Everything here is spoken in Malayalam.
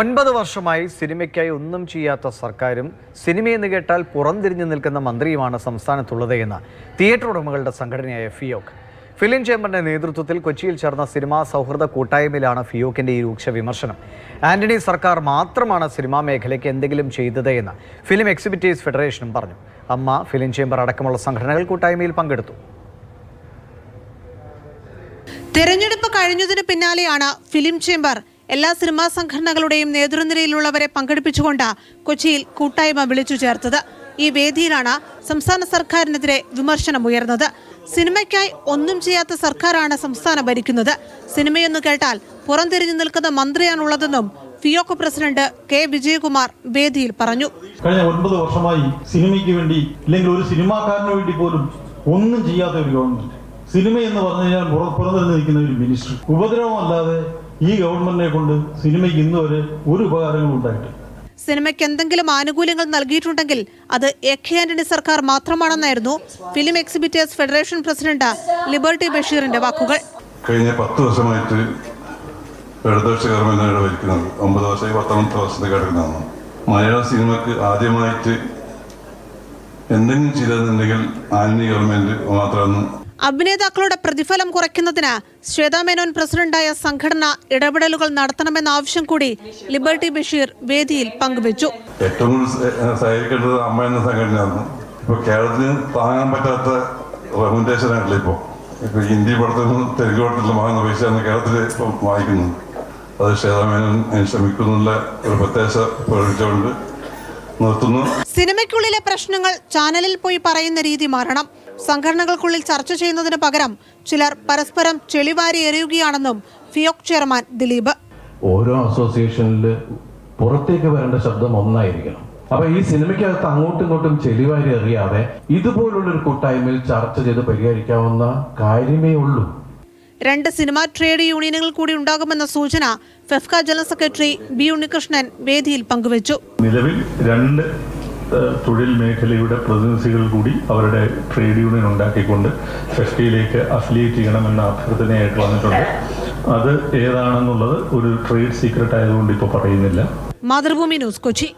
ഒൻപത് വർഷമായി സിനിമയ്ക്കായി ഒന്നും ചെയ്യാത്ത സർക്കാരും സിനിമയെന്ന് കേട്ടാൽ പുറംതിരിഞ്ഞു നിൽക്കുന്ന മന്ത്രിയുമാണ് സംസ്ഥാനത്തുള്ളത് എന്ന് തിയേറ്റർ ഉടമകളുടെ സംഘടനയായ ഫിയോക്ക് ഫിലിം ചേംബറിന്റെ നേതൃത്വത്തിൽ കൊച്ചിയിൽ ചേർന്ന സിനിമാ സൗഹൃദ കൂട്ടായ്മയിലാണ് ഫിയോക്കിന്റെ ഈ രൂക്ഷ വിമർശനം. ആന്റണി സർക്കാർ മാത്രമാണ് സിനിമാ മേഖലയ്ക്ക് എന്തെങ്കിലും ചെയ്തത് എന്ന് ഫിലിം എക്സിബിറ്റീവ്സ് ഫെഡറേഷനും പറഞ്ഞു. അമ്മ ഫിലിം ചേംബർ അടക്കമുള്ള സംഘടനകൾ കൂട്ടായ്മയിൽ പങ്കെടുത്തു. തെരഞ്ഞെടുപ്പ് കഴിഞ്ഞതിന് പിന്നാലെയാണ് ഫിലിം ചേംബർ എല്ലാ സിനിമാ സംഘടനകളുടെയും നേതൃനിരയിലുള്ളവരെ പങ്കെടുപ്പിച്ചുകൊണ്ട് കൊച്ചിയിൽ കൂട്ടായ്മ വിളിച്ചു ചേർത്തത്. ഈ വേദിയിലാണ് സംസ്ഥാന സർക്കാരിനെതിരെ വിമർശനം ഉയർന്നത് സിനിമയ്ക്കായി ഒന്നും ചെയ്യാത്ത സർക്കാരാണ് സംസ്ഥാനം ഭരിക്കുന്നത്. സിനിമയെന്ന് കേട്ടാൽ പുറംതിരിഞ്ഞു നിൽക്കുന്ന മന്ത്രിയാണുള്ളതെന്നും ഫിയോക്കോ പ്രസിഡന്റ് കെ. വിജയകുമാർ വേദിയിൽ പറഞ്ഞു. കഴിഞ്ഞ ഒൻപത് വർഷമായി സിനിമയ്ക്ക് വേണ്ടി അല്ലെങ്കിൽ ഒരു സിനിമാക്കാരന് വേണ്ടി പോലും ഒന്നും ചെയ്യാത്ത ഒരു ഗവൺമെന്റ്. സിനിമ എന്ന് പറഞ്ഞു കഴിഞ്ഞാൽ പുറ- നിൽക്കുന്ന ഒരു മിനിസ്റ്റർ. ഉപദ്രവമല്ലാതെ ഈ ഗവൺമെന്റിനെ കൊണ്ട് സിനിമയ്ക്ക് ഇന്ന് വരെ ഒരു ഉപകാരങ്ങളും ഉണ്ടായിട്ടില്ല. സിനിമയ്ക്ക് എന്തെങ്കിലും ആനുകൂല്യങ്ങൾ നൽകിയിട്ടുണ്ടെങ്കിൽ അത് എ കെ ആന്റണി സർക്കാർ മാത്രമാണെന്നായിരുന്നു film exhibitors federation president liberty ബഷീറിന്റെ വാക്കുകൾ. കഴിഞ്ഞ പത്ത് വർഷമായിട്ട് ഇടതുപക്ഷ ഒമ്പത് വർഷമായി പത്താമത്തെ വർഷത്തേക്ക് കിടക്കുന്നതാണ് മലയാള സിനിമക്ക് ആദ്യമായിട്ട് എന്തെങ്കിലും ചെയ്തതെന്നുണ്ടെങ്കിൽ ആന്റണി ഗവൺമെന്റ് മാത്രമെന്ന് അഭിനേതാക്കളുടെ പ്രതിഫലം കുറയ്ക്കുന്നതിന് ശ്വേതാ മേനോൻ പ്രസിഡന്റായ സംഘടന ഇടപെടലുകൾ നടത്തണമെന്ന ആവശ്യം കൂടി ലിബർട്ടി ബഷീർ വേദിയിൽ പങ്കുവച്ചു. ഏറ്റവും അമ്മ എന്ന സംഘടനയാണ്. ഇപ്പൊ കേരളത്തിന് താങ്ങാൻ പറ്റാത്ത ഇപ്പോൾ ഇപ്പൊ. ഇപ്പൊ ഹിന്ദി പടത്തിനും തെലുങ്ക് പടത്തിലും വാങ്ങുന്ന പൈസയാണ് കേരളത്തിൽ ഇപ്പം വാങ്ങിക്കുന്നത് അത് ക്ഷേത്രമേനൻ ശ്രമിക്കുന്നുള്ള ഒരു പ്രത്യാശ പ്രകടിച്ചുകൊണ്ട് നിർത്തുന്നു. സിനിമയ്ക്കുള്ളിലെ പ്രശ്നങ്ങൾ ചാനലിൽ പോയി പറയുന്ന രീതി മാറണം. സംഘടനകൾക്കുള്ളിൽ ചർച്ച ചെയ്യുന്നതിന് പകരം ചിലർ പരസ്പരം ചെളിവാരി എറിയുകയാണെന്നും ഫിയോക് ചെയർമാൻ ദിലീപ്. ഓരോ അസോസിയേഷനിൽ പുറത്തേക്ക് വരേണ്ട ശബ്ദം ഒന്നായിരിക്കണം. അപ്പൊ ഈ സിനിമയ്ക്കകത്ത് അങ്ങോട്ടും ഇങ്ങോട്ടും ചെളിവാരി എറിയാതെ ഇതുപോലുള്ള ഒരു കൂട്ടായ്മയിൽ ചർച്ച ചെയ്ത് പരിഹരിക്കാവുന്ന കാര്യമേ ഉള്ളൂ. രണ്ട് സിനിമാ ട്രേഡ് യൂണിയനുകൾ കൂടി ഉണ്ടാകുമെന്ന സൂചന FEFKA general secretary B Unnikrishnan വേദിയിൽ പങ്കുവച്ചു. നിലവിൽ രണ്ട് തൊഴിൽ മേഖലയുടെ പ്രതിനിധികൾ കൂടി അവരുടെ ട്രേഡ് യൂണിയൻ ഉണ്ടാക്കിക്കൊണ്ട് ഫെഫ്റ്റിയിലേക്ക് അഫിലിയേറ്റ് ചെയ്യണമെന്ന അഭ്യർത്ഥനയായിട്ട് വന്നിട്ടുണ്ട്. അത് ഏതാണെന്നുള്ളത് ഒരു ട്രേഡ് സീക്രട്ട് ആയതുകൊണ്ട് ഇപ്പോൾ പറയുന്നില്ല. മാതൃഭൂമി ന്യൂസ് കൊച്ചി.